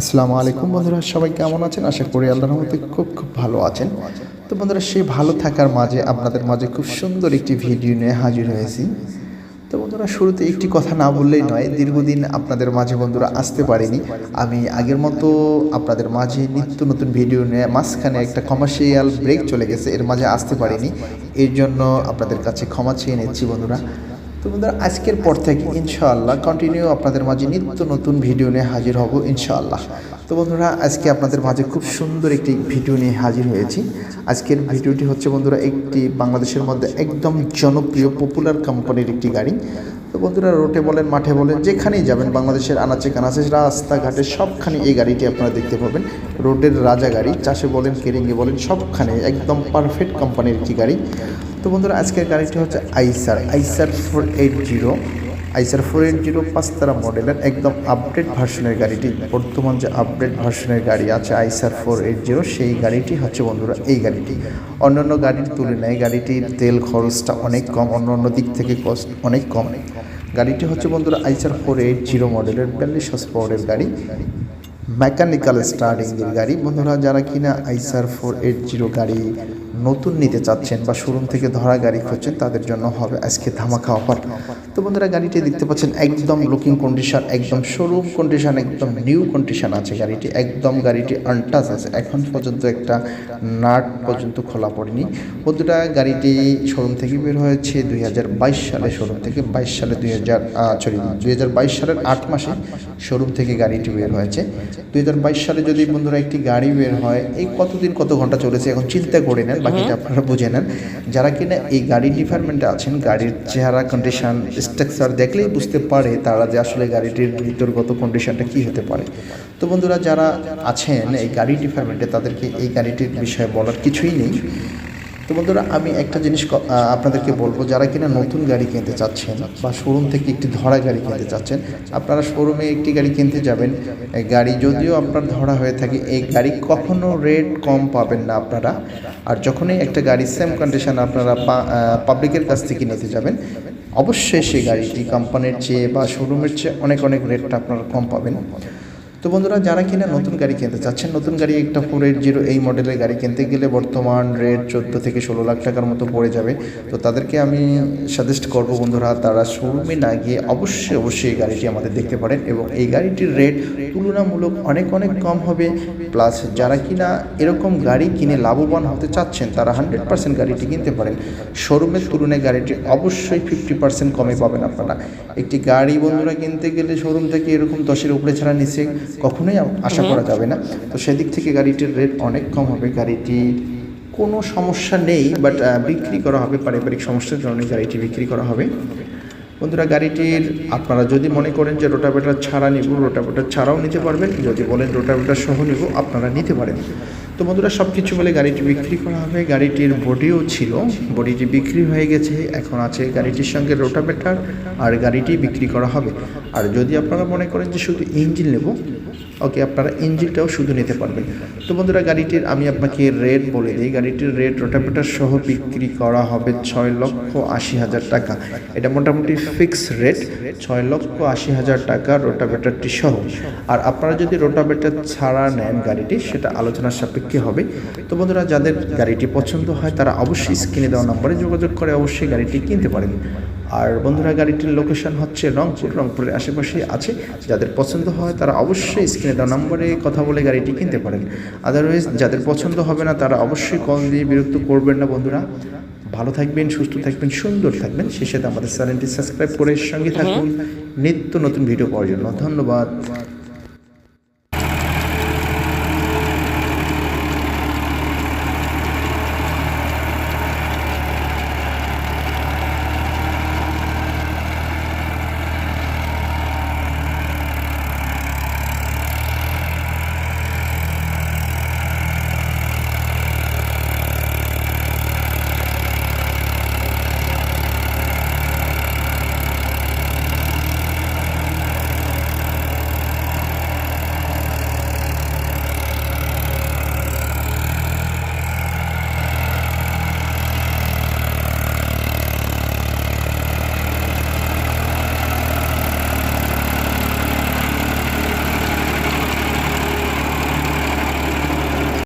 আসসালামু আলাইকুম বন্ধুরা, সবাই কেমন আছেন? আশা করি আল্লাহর রহমতে খুব খুব ভালো আছেন। তো বন্ধুরা, সেই ভালো থাকার মাঝে আপনাদের মাঝে খুব সুন্দর একটি ভিডিও নিয়ে হাজির হয়েছি। তো বন্ধুরা, শুরুতে একটি কথা না বললেই নয়, দীর্ঘদিন আপনাদের মাঝে বন্ধুরা আসতে পারিনি। আমি আগের মতো আপনাদের মাঝে নিত্য নতুন ভিডিও নিয়ে মাঝখানে একটা কমার্শিয়াল ব্রেক চলে গেছে, এর মাঝে আসতে পারিনি। এর জন্য আপনাদের কাছে ক্ষমা চেয়ে নিচ্ছি বন্ধুরা। তো বন্ধুরা, আজকের পর থেকে ইনশাআল্লাহ কন্টিনিউ আপনাদের মাঝে নিত্য নতুন ভিডিও নিয়ে হাজির হব ইনশাআল্লাহ। তো বন্ধুরা, আজকে আপনাদের মাঝে খুব সুন্দর একটি ভিডিও নিয়ে হাজির হয়েছি। আজকের ভিডিওটি হচ্ছে বন্ধুরা একটি বাংলাদেশের মধ্যে একদম জনপ্রিয় পপুলার কোম্পানির একটি গাড়ি। তো বন্ধুরা রোডে বলেন, মাঠে বলেন, যেখানেই যাবেন, বাংলাদেশের আনাচে কানাচে, রাস্তাঘাটে সবখানে এই গাড়িটি আপনারা দেখতে পাবেন। রোডের রাজা গাড়ি, চাষে বলেন, কেরিঙ্গে বলেন, সবখানে একদম পারফেক্ট কোম্পানির একটি গাড়ি। তো বন্ধুরা, আজকের গাড়িটি হচ্ছে Eicher Eicher four eight zero Eicher four eight zero পাঁচতারা মডেলের একদম আপডেট ভার্সনের গাড়িটি। বর্তমান যে আপডেট ভার্সনের গাড়ি আছে আইসার ফোর এইট জিরো, সেই গাড়িটি হচ্ছে বন্ধুরা এই গাড়িটি। অন্যান্য গাড়ির তুলনায় গাড়িটির তেল খরচটা অনেক কম অন্য অন্য দিক থেকে কস্ট অনেক কম। গাড়িটি হচ্ছে বন্ধুরা আইসার ফোর এইট জিরো মডেলের বিয়াল্লিশ হর্স পাওয়ারের গাড়ি। মেকানিক্যাল স্টার্টিংয়ের গাড়ি। বন্ধুরা, যারা কিনা আইসার ফোর এইট জিরো গাড়ি নতুন নিতে চাচ্ছেন বা শোরুম থেকে ধরা গাড়ি খুঁজছেন, তাদের জন্য হবে আজকে ধামাকা অফার তো বন্ধুরা গাড়িটি দেখতে পাচ্ছেন একদম লুকিং কন্ডিশন একদম শোরুম কন্ডিশন একদম নিউ কন্ডিশন আছে গাড়িটি, একদম গাড়িটি আনটাচ আছে। এখন পর্যন্ত একটা নাট পর্যন্ত খোলা পড়েনি। বন্ধুরা গাড়িটি শোরুম থেকে বের হয়েছে দুই হাজার বাইশ সালে শোরুম থেকে বাইশ সালে দুই হাজার সরি দুই সালের আট মাসে শোরুম থেকে গাড়িটি বের হয়েছে। দুই হাজার বাইশ সালে যদি বন্ধুরা একটি গাড়ি বের হয়, এই কতদিন কত ঘণ্টা চলেছে এখন চিন্তা করে নেন, বাকিটা আপনারা বুঝে নেন। যারা কিনা এই গাড়ি ডিপার্টমেন্টে আছেন, গাড়ির চেহারা কন্ডিশন স্ট্রাকচার দেখলেই বুঝতে পারে তারা যে আসলে গাড়িটির ভিতরগত কন্ডিশনটা কী হতে পারে। তো বন্ধুরা, যারা আছেন এই গাড়ি ডিপার্টমেন্টে তাদেরকে এই গাড়িটির বিষয়ে বলার কিছুই নেই। তো বন্ধুরা, আমি একটা জিনিস আপনাদেরকে বলব, যারা কিনা নতুন গাড়ি কিনতে চাচ্ছেন বা শোরুম থেকে একটি ধরা গাড়ি কিনতে চাচ্ছেন, আপনারা শোরুমে একটি গাড়ি কিনতে যাবেন। এই গাড়ি যদিও আপনার ধরা হয়ে থাকে, এই গাড়ি কখনো রেট কম পাবেন না আপনারা। আর যখনই একটা গাড়ি সেম কন্ডিশন আপনারা পাবলিকের কাছ থেকে নিতে যাবেন অবশ্যই সেই গাড়িটি কোম্পানির চেয়ে বা শোরুমের চেয়ে অনেক অনেক রেটটা আপনারা কম পাবেন। তো বন্ধুরা, যারা কিনা নতুন গাড়ি কিনতে চাচ্ছেন, নতুন গাড়ি একটা ফোর এইট জিরো এই মডেলের গাড়ি কিনতে গেলে বর্তমান রেট চোদ্দ থেকে ষোলো লাখ টাকার মতো পড়ে যাবে। তো তাদেরকে আমি সাজেস্ট করব বন্ধুরা, তারা শোরুমে না গিয়ে অবশ্যই অবশ্যই এই গাড়িটি আমাদের দেখতে পারেন এবং এই গাড়িটির রেট তুলনামূলক অনেক অনেক কম হবে। প্লাস যারা কিনা এরকম গাড়ি কিনে লাভবান হতে চাচ্ছেন, তারা হান্ড্রেড পার্সেন্ট গাড়িটি কিনতে পারেন। শোরুমের তুলনায় গাড়িটি অবশ্যই ফিফটি পার্সেন্ট কমে পাবেন আপনারা। একটি গাড়ি বন্ধুরা কিনতে গেলে শোরুম থেকে এরকম দশের উপরে ছাড়া নিচে কখনোই আশা করা যাবে না। তো সেদিক থেকে গাড়িটির রেট অনেক কম হবে। গাড়িটি কোনো সমস্যা নেই বাট বিক্রি করা হবে। পারিবারিক সমস্যার কারণে গাড়িটি বিক্রি করা হবে। বন্ধুরা গাড়িটির আপনারা যদি মনে করেন যে রোটাভেটার ছাড়া নিব রোটাভেটার ছাড়াও নিতে পারবেন। যদি বলেন রোটাভেটার সহ নিব আপনারা নিতে পারেন। তো বন্ধুরা সব কিছু বলে গাড়িটি বিক্রি করা হবে। গাড়িটির বডিও ছিল। বডিটি বিক্রি হয়ে গেছে এখন আছে গাড়িটির সঙ্গে রোটাভেটার আর গাড়িটি বিক্রি করা হবে। আর যদি আপনারা মনে করেন যে শুধু ইঞ্জিন নেব ওকে, আপনারা ইঞ্জিনটাও শুধু নিতে পারবেন। তো বন্ধুরা, গাড়িটির আমি আপনাকে রেট বলে দিই। গাড়িটির রেট রোটাভেটার সহ বিক্রি করা হবে ছয় লক্ষ আশি হাজার টাকা। এটা মোটামুটি ফিক্স রেট ছয় লক্ষ আশি হাজার টাকা রোটাভেটারটি সহ। আর আপনারা যদি রোটাভেটার ছাড়া নেন গাড়িটি, সেটা আলোচনার সাপেক্ষে হবে। তো বন্ধুরা, যাদের গাড়িটি পছন্দ হয়, তারা অবশ্যই স্ক্রিনে দেওয়া নম্বরে যোগাযোগ করে অবশ্যই গাড়িটি কিনতে পারেন। আর বন্ধুরা গাড়িটির লোকেশন হচ্ছে রংপুর। রংপুরের আশেপাশে আছে। যাদের পছন্দ হয় তারা অবশ্যই স্ক্রিনে দেওয়া নম্বরে কথা বলে গাড়িটি কিনতে পারেন। আদারওয়াইজ যাদের পছন্দ হবে না তারা অবশ্যই কল দিয়ে বিরক্ত করবেন না বন্ধুরা। ভালো থাকবেন সুস্থ থাকবেন সুন্দর থাকবেন। সেই সাথে আমাদের চ্যানেলটি সাবস্ক্রাইব করে সঙ্গে থাকুন। নিত্য নতুন ভিডিও পাওয়ার জন্য। ধন্যবাদ।